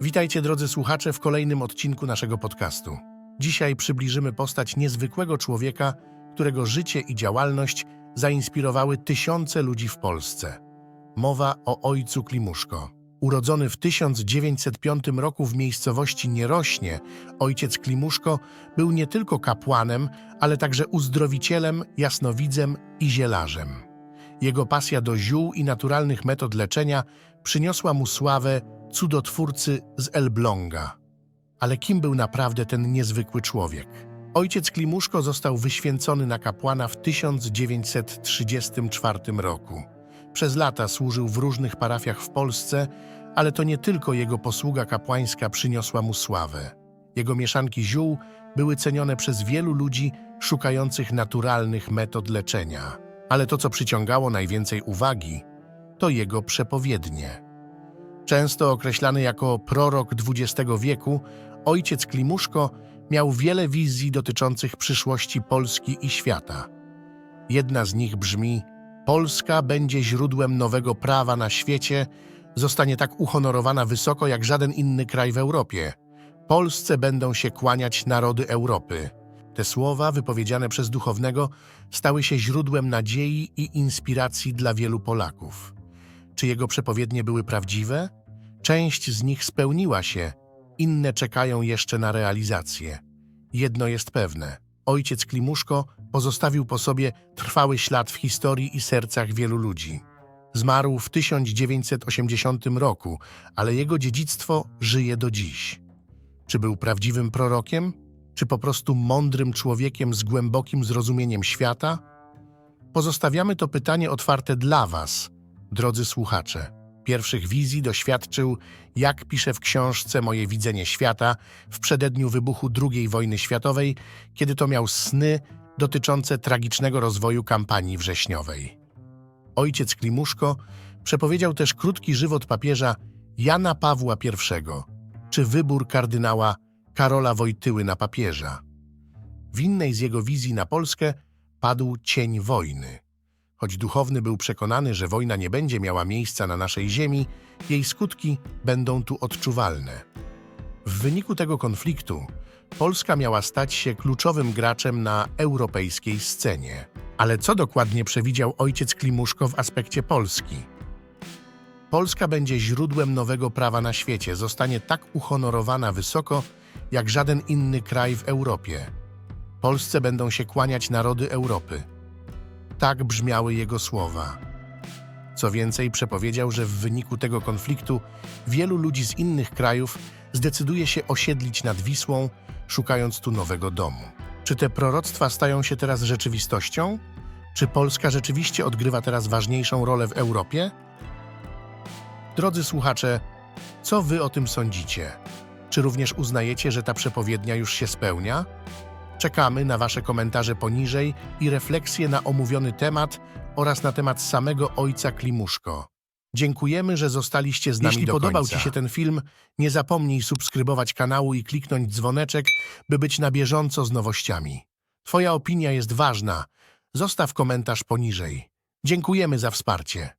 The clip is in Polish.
Witajcie drodzy słuchacze w kolejnym odcinku naszego podcastu. Dzisiaj przybliżymy postać niezwykłego człowieka, którego życie i działalność zainspirowały tysiące ludzi w Polsce. Mowa o ojcu Klimuszko. Urodzony w 1905 roku w miejscowości Nierośnie, ojciec Klimuszko był nie tylko kapłanem, ale także uzdrowicielem, jasnowidzem i zielarzem. Jego pasja do ziół i naturalnych metod leczenia przyniosła mu sławę cudotwórcy z Elbląga. Ale kim był naprawdę ten niezwykły człowiek? Ojciec Klimuszko został wyświęcony na kapłana w 1934 roku. Przez lata służył w różnych parafiach w Polsce, ale to nie tylko jego posługa kapłańska przyniosła mu sławę. Jego mieszanki ziół były cenione przez wielu ludzi szukających naturalnych metod leczenia. Ale to, co przyciągało najwięcej uwagi, to jego przepowiednie. Często określany jako prorok XX wieku, ojciec Klimuszko miał wiele wizji dotyczących przyszłości Polski i świata. Jedna z nich brzmi: Polska będzie źródłem nowego prawa na świecie, zostanie tak uhonorowana wysoko jak żaden inny kraj w Europie. Polsce będą się kłaniać narody Europy. Te słowa, wypowiedziane przez duchownego, stały się źródłem nadziei i inspiracji dla wielu Polaków. Czy jego przepowiednie były prawdziwe? Część z nich spełniła się, inne czekają jeszcze na realizację. Jedno jest pewne: ojciec Klimuszko pozostawił po sobie trwały ślad w historii i sercach wielu ludzi. Zmarł w 1980 roku, ale jego dziedzictwo żyje do dziś. Czy był prawdziwym prorokiem? Czy po prostu mądrym człowiekiem z głębokim zrozumieniem świata? Pozostawiamy to pytanie otwarte dla Was, drodzy słuchacze. Pierwszych wizji doświadczył, jak pisze w książce Moje widzenie świata, w przededniu wybuchu II wojny światowej, kiedy to miał sny dotyczące tragicznego rozwoju kampanii wrześniowej. Ojciec Klimuszko przepowiedział też krótki żywot papieża Jana Pawła I, czy wybór kardynała Karola Wojtyły na papieża. W innej z jego wizji na Polskę padł cień wojny. Choć duchowny był przekonany, że wojna nie będzie miała miejsca na naszej ziemi, jej skutki będą tu odczuwalne. W wyniku tego konfliktu Polska miała stać się kluczowym graczem na europejskiej scenie. Ale co dokładnie przewidział ojciec Klimuszko w aspekcie Polski? Polska będzie źródłem nowego prawa na świecie, zostanie tak uhonorowana wysoko, jak żaden inny kraj w Europie. Polsce będą się kłaniać narody Europy. Tak brzmiały jego słowa. Co więcej, przepowiedział, że w wyniku tego konfliktu wielu ludzi z innych krajów zdecyduje się osiedlić nad Wisłą, szukając tu nowego domu. Czy te proroctwa stają się teraz rzeczywistością? Czy Polska rzeczywiście odgrywa teraz ważniejszą rolę w Europie? Drodzy słuchacze, co wy o tym sądzicie? Czy również uznajecie, że ta przepowiednia już się spełnia? Czekamy na Wasze komentarze poniżej i refleksje na omówiony temat oraz na temat samego ojca Klimuszko. Dziękujemy, że zostaliście z nami Jeśli do podobał końca. Ci się ten film, nie zapomnij subskrybować kanału i kliknąć dzwoneczek, by być na bieżąco z nowościami. Twoja opinia jest ważna. Zostaw komentarz poniżej. Dziękujemy za wsparcie.